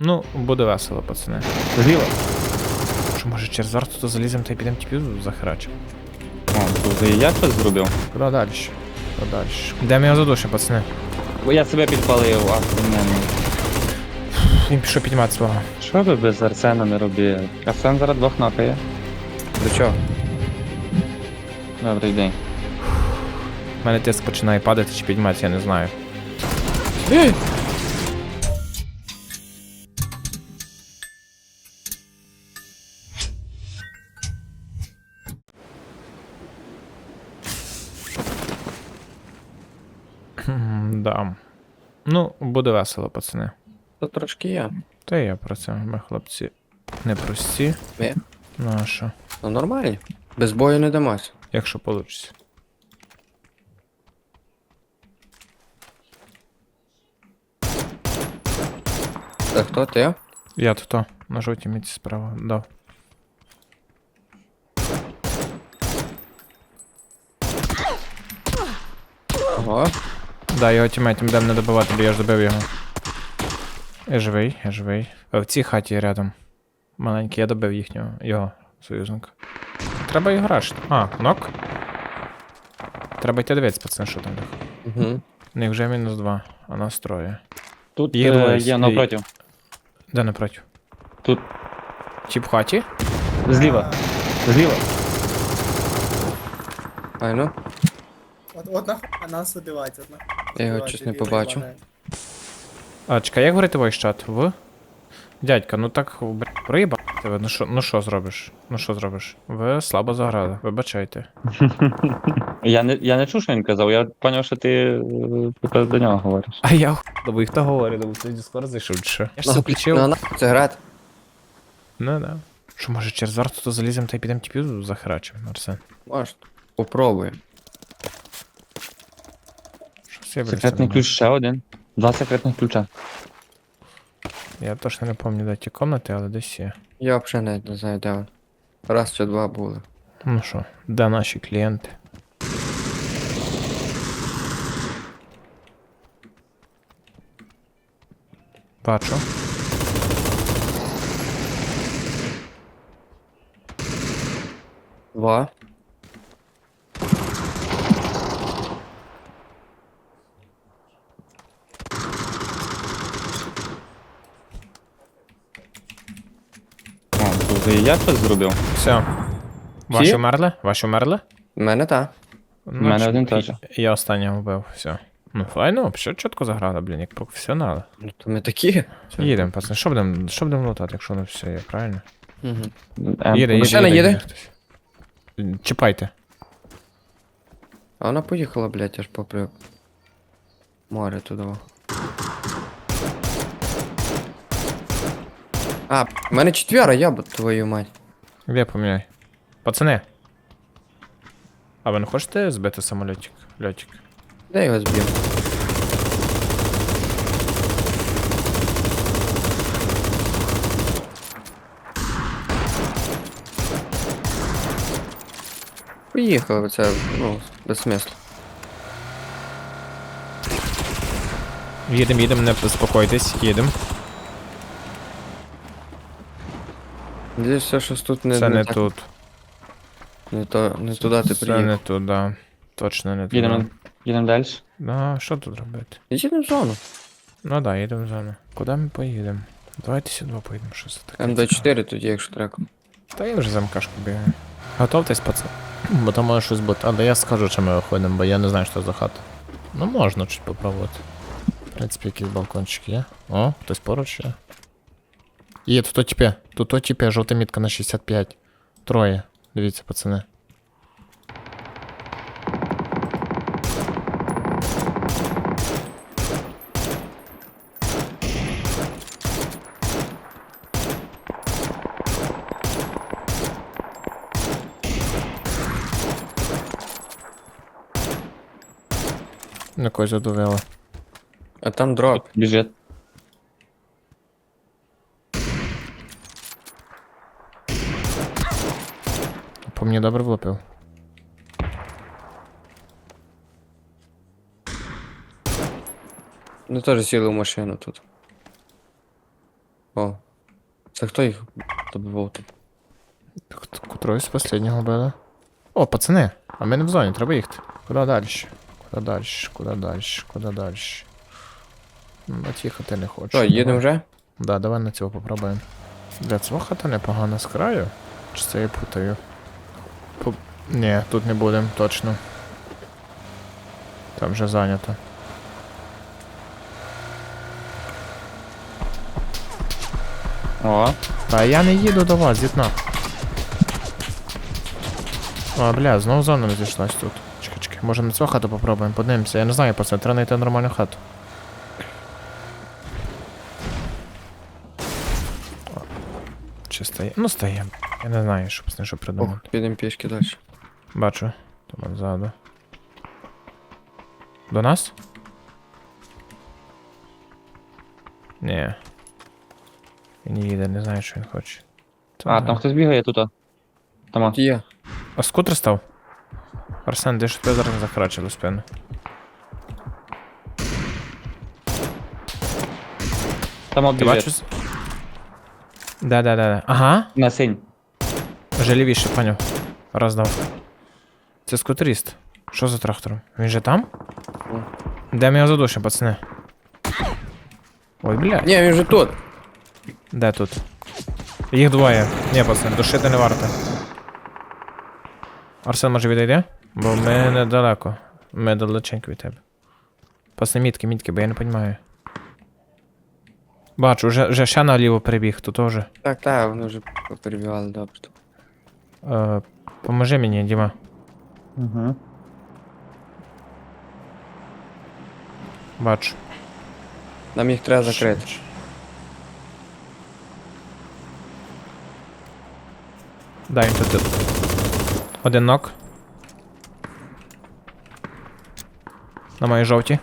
Ну, буде весело, пацани. Зліва. Що може через варту то залізем та й підемо тіпів захерачимо? О, тут і я щось зробив. Куди далі? Куди далі? Де ми його задушимо, пацани? Бо я себе підпалив, а не, ну. Він пішов піднімати свого. Що ви без Арсена не робили? Арсен зараз двох нокає. До чого? Добрий день. У мене тиск починає падати чи підніматися, я не знаю. Ну, буде весело, пацани. То трошки є. Та я про це. Ми хлопці непрості. Ми? Ну а що? Ну нормально. Без бою не дамось. Якщо вийде. Та хто ти? Я тут то, на жовтій міці справа дав. Ого. Да, його тімейтом йдемо не добивати, бо я ж добив його. Я живий, я живий. А в цій хаті рядом. Маленький, я добив їхнього, його союзника. Треба його рашити. А, нок? Треба йти дивитися, пацан, що там них. Угу. У них вже мінус два, а нас троє. Тут Є е, двоє, навпроти. Де напротив? Тут. Тіп в хаті? Зліва. Зліва. Айно. От, от нахуй нас убивать, от. Я його щось не побачив. А, чекай, як говорити чат? В? Дядька, ну так б- проїба тебе. Ну що, ну що зробиш? Ну що зробиш? Ви слабо заграли, вибачайте. Я не, я не чув, що він казав, я зрозумів, що ти е, до нього говориш. А я думаю, хто говорить, думаю, це Discord зайшов чи що? Я ж це Ну, включив. Ну, нахуй це грати. Ну да. Що може через варту то залізем та й підемо тіпів захерачимо, Арсен? Може. Попробуй. Я, Секретний ключ ще один. Два секретних ключа. Я точно не пам'ятаю, де ті комнати, але десь є. Я взагалі навіть не знаю, де він. Раз чи два були. Ну що, де наші клієнти? Бачу. Два. О, тут і я щось зробив. Все. Ваші вмерли? Ваші вмерли? У мене та. Ну, мене ч- один теж. Я останнього вбив, все. Ну, файно, все чітко заграли, блін, як професіонали. Ну то ми такі. Їдемо, пацани. Що будемо що будемо лутати, якщо воно все є, правильно? Угу. Ем, Їде, їде, Машина їде, їде? їде хтось. Чіпайте. А вона поїхала, блядь, аж попри море туди. А, в мене четверо, я б твою мать. Де поміняй. Пацани. А ви не хочете збити самольотик? Льотик? Де його зб'ємо? Поїхали, це, ну, без смислу. Їдемо, їдемо, не заспокойтесь, їдемо. Десь все щось тут не, Це не так, тут. Не, то, не туди ти Це приїхав. не туди. Точно не туди. Їдемо, їдемо далі. Ну, а що тут робити? Їдемо в зону. Ну да, їдемо в зону. Куди ми поїдемо? Давайте сюди поїдемо, що це таке. МД4 тоді, якщо треба. Та я вже за МКшку бігаю. Готовтесь, пацан. Бо там може щось бути. Але я скажу, чи ми виходимо, бо я не знаю, що за хата. Ну можна чуть попробувати. В принципі, якийсь балкончик є. О, хтось поруч є. Є, тут то тіпе. Тут то тіпе, жовта мітка на 65. Троє. Дивіться, пацани. На когось задувало. А там дроп. Біжить. Мені добре влупив. Ну теж сіли в машину тут. О. Це хто їх добивав тут? Котрої з останнього били? О, пацани, а ми не в зоні, треба їхати. Куди далі? Куди далі? Куди далі? Куди далі? Бать їхати не хочу. Що, їдемо вже? Да, давай на цього попробуємо. Бля, цього хата непогана з краю. Чи це я путаю? По... Ні, тут не будемо, точно. Там вже зайнято. О, Та я не їду до вас, зітна. А, бля, знову зона не зійшлась тут. Чекай, чекай, може на цю хату попробуємо, подивимося. Я не знаю, пацан, треба знайти нормальну хату. Чи стає? Ну стає. Я не знаю, що пацани, що придумати. Ох, підемо пішки далі. Бачу. Там ззаду. До нас? Ні. Він не їде, не знаю, що він хоче. Та а, да. там хтось бігає тут. Там. а. Є. А скутер став? Арсен, де ж тебе зараз захарачили спину? Там Ти бачиш? Да, да, да, да. Ага. На синь. Вже лівіше, поняв. Роздав. Це скутеріст. Що за трактором? Він же там? Де ми його задушимо, пацани? Ой, бля. Ні, він вже тут. Де тут? Їх двоє. Ні, пацани, душити не варто. Арсен, може відійде? Бо ми недалеко. Ми далеченько від тебе. Пацани, мітки, мітки, бо я не розумію. Бачу, вже, вже ще наліво перебіг, то теж. Так, так, вони вже перебігали, добре. Е, поможи мені, Діма. Угу. Бачу. Нам їх треба закрити. Дай він тут. Один нок. На моїй жовті.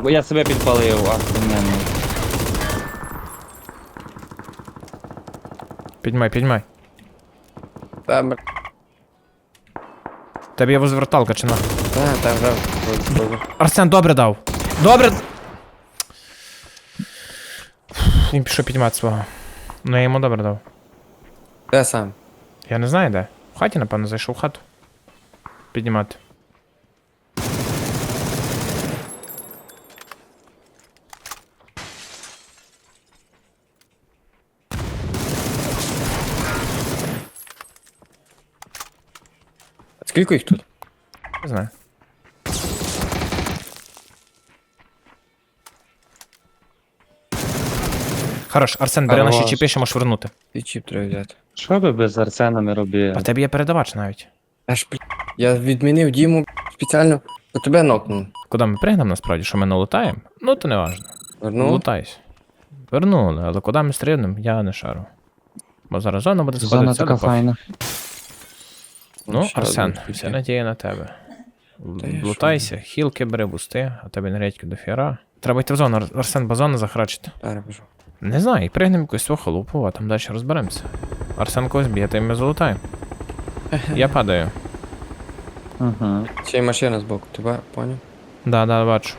Бо я себе підпалив, ахненно. Піднімай, піднімай. Там, Тебе є возверталка чи на? так, там вже. Арсен, добре дав. Добре. Він пішов піднімати свого. Ну я йому добре дав. Де сам? Я не знаю де. В хаті, напевно, зайшов в хату. Піднімати. Скільки їх тут? Не знаю. Хорош, Арсен, бери наші Хорош. чіпи, ще можеш вернути. І чіп треба взяти. Що би без Арсена не робили? А в тебе є передавач навіть. Аж бля. Я відмінив Діму спеціально, то тебе нокнув. Куди ми пригнемо насправді, що ми не лутаємо? Ну, то не важно. Вернув? Лутайся. Вернули, але куди ми стрільнемо, я не шару. Бо зараз зона буде Зона сходитися. така до пофіг. файна. Ну, Ще Арсен, один вся надія на тебе. Я Лутайся, хілки бери, бусти, а тебе енергетики до фіра. Треба йти в зону, Ар- Арсен. Зараз пішов. Не знаю, і пригнемо якусь свого халупу, а там далі розберемося. Арсен когось б'є, та й ми залутаємо. Я падаю. Угу. Ще й машина збоку, тебе поняв? Да, да, бачу.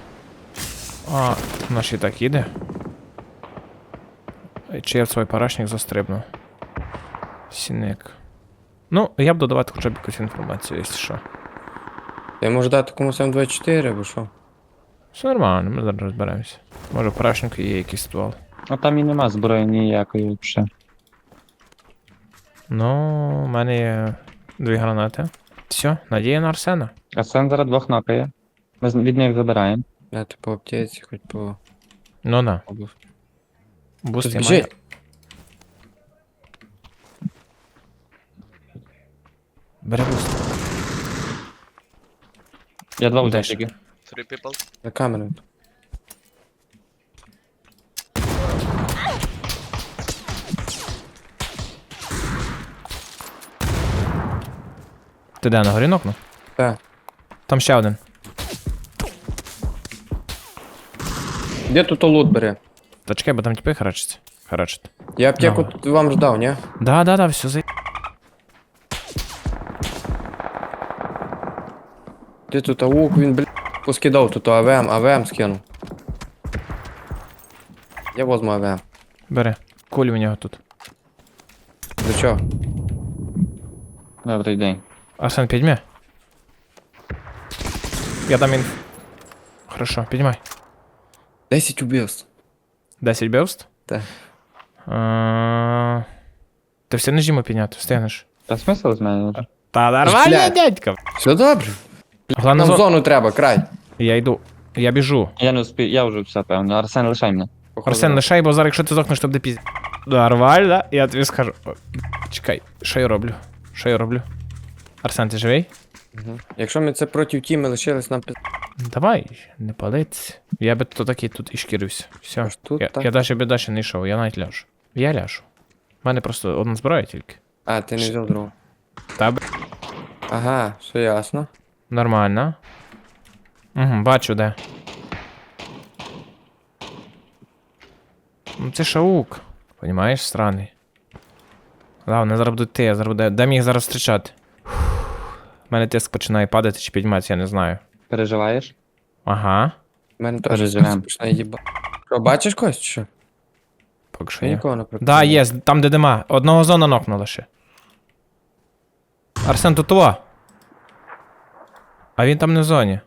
А, наш і так їде. Ай, Чи я в свій парашник застрибнув? Сіник. Ну, я б додавати хоча б якусь інформацію, якщо що. Я можу дати комусь М24, або що? Все нормально, ми зараз розберемося. Може, в парашнику є якийсь ствол. А там і нема зброї ніякої взагалі. Ну, у мене є дві гранати. Все, надія на Арсена. Арсен зараз двох нокає. Ми з- від них забираємо. Я ти по аптеці, хоч по Ну да. обув. Буст я маю. біжи. Бери буст. Я два взяв ж? тільки. Three people. За камерою. Ти де на горі нокнув? Так. Там ще один. Де тут лут бере? Та чекай, бо там тіпи харачаться. Харачать. Я аптеку вам ждав, ні? Да, да, да, все за. Де тут аук, він, блядь, поскидав тут АВМ, АВМ скинув. Я возьму АВМ. Бери. Куль у нього тут. До чого? Добрий день. Арсен, підьми. Я дам інф. Хорошо, піднімай. 10 убивств. 10 бевст? Так. Е, Ти все не жімо підняти, встигнеш. Та смисл з мене? Та нормально, блядь. дядька. Все добре. Головне Нам зон... зону треба, край. Я йду. Я біжу. Я не успію, я вже все певно. Арсен, лишай мене. Походу, Арсен, лишай, бо зараз, якщо ти здохнеш, то буде пізд... Нормально, я тобі скажу. О, Чекай, що я роблю? Що я роблю? Арсен, ти живий? Якщо ми це проти тіми лишились нам пи... Давай, не палиться. Я би то такий тут і шкірився. Все. Аж тут я, так? я далі би далі не йшов, я навіть ляжу. Я ляжу. У мене просто одна зброя тільки. А, ти не взяв другу. Та б... Ага, все ясно. Нормально. Угу, бачу де. Ну це шаук. Понімаєш, странний. Да, вони зараз будуть ти, я зараз. Дай мені їх зараз зустрічати. У мене тиск починає падати чи підніматися, я не знаю. Переживаєш? Ага. У мене теж починає їба. Що, бачиш когось чи що? Поки що Я нікого не прикрив. Да, є, там де дима. Одного зона нокнула ще. Арсен тут того. А він там не в зоні.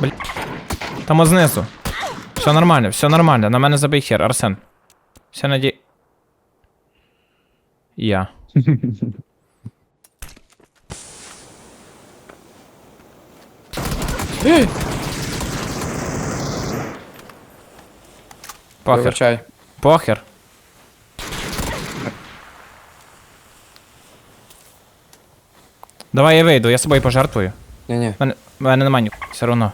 Бля. Там знизу. Все нормально, все нормально. На мене забий хер, Арсен. Все наді. Я. Похер. Вибачай. Похер. Давай я вийду, я собою пожертвую. Ні-ні. У мене, мене немає ні, все одно.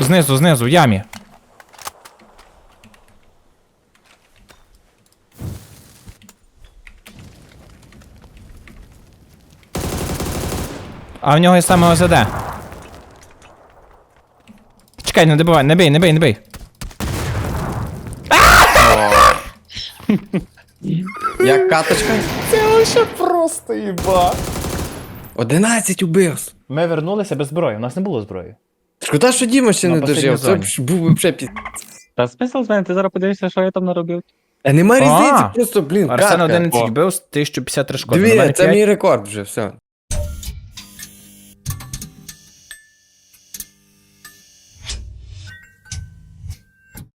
Знизу, знизу, в ямі. А в нього є саме ОЗД. Чекай, не добивай, не бий, не бий, не бий. Як каточка? Це вообще просто їба. 11 убивств. Ми вернулися без зброї, у нас не було зброї. Шкода, що Діма ще На не последній дожив. Це зоні. ж був би вже під... Та смисл з мене, ти зараз подивишся, що я там наробив. А нема різниці, просто, блін, Арсен катка. 11 О. вбив, 1053 шкоди. на Дві, мене це 5. мій рекорд вже, все.